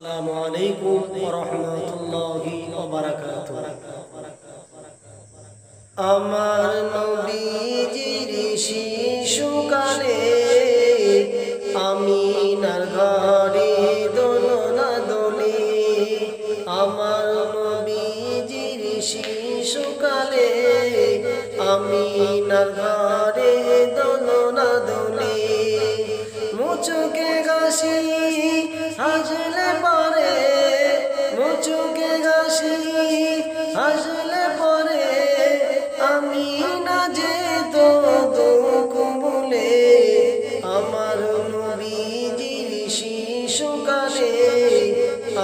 ওয়া রাহমাতুল্লাহি ওয়া বারাকাতুহু। আমার নবীজির শিশুকালে আমিনার ঘরে দোলনা দোলে আমার নবীজির শিশুকালে আমিনার ঘরে দোলনা দোলে মুচুকে গাছি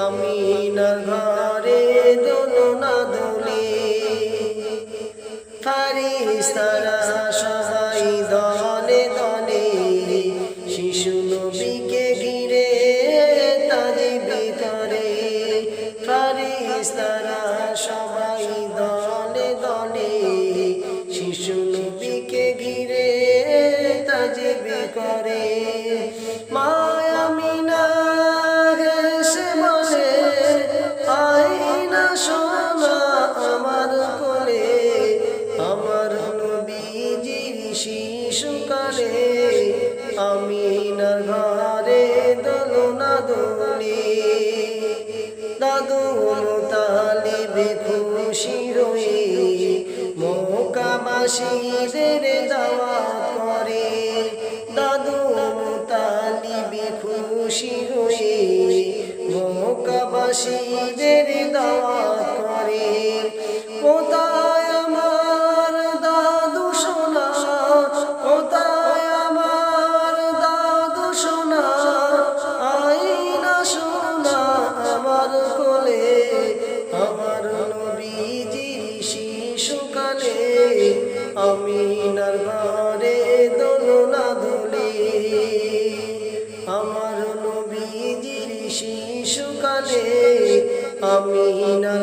আমি না ঘরে দোলনা দোলে। ফারিস্তারা সবাই দলে দলে। শিশু নবীকে ঘিরে তাদের ভিতরে। ফারিস্তারা সবাই শিশুকালে আমি না ঘরে দোলনা দোলে দাদু তালিবে খুশি রয়ে মৌকাবাসীদের দাওয়াত করে। দাদু তালিবে খুশি রয়ে মৌকাবাসীদের দাওয়াত করে। কোথায় আমার নবীজির শিশুকালে আমি নার ঘরে দোলনা দোলে আমার নবীজির শিশুকালে আমি নার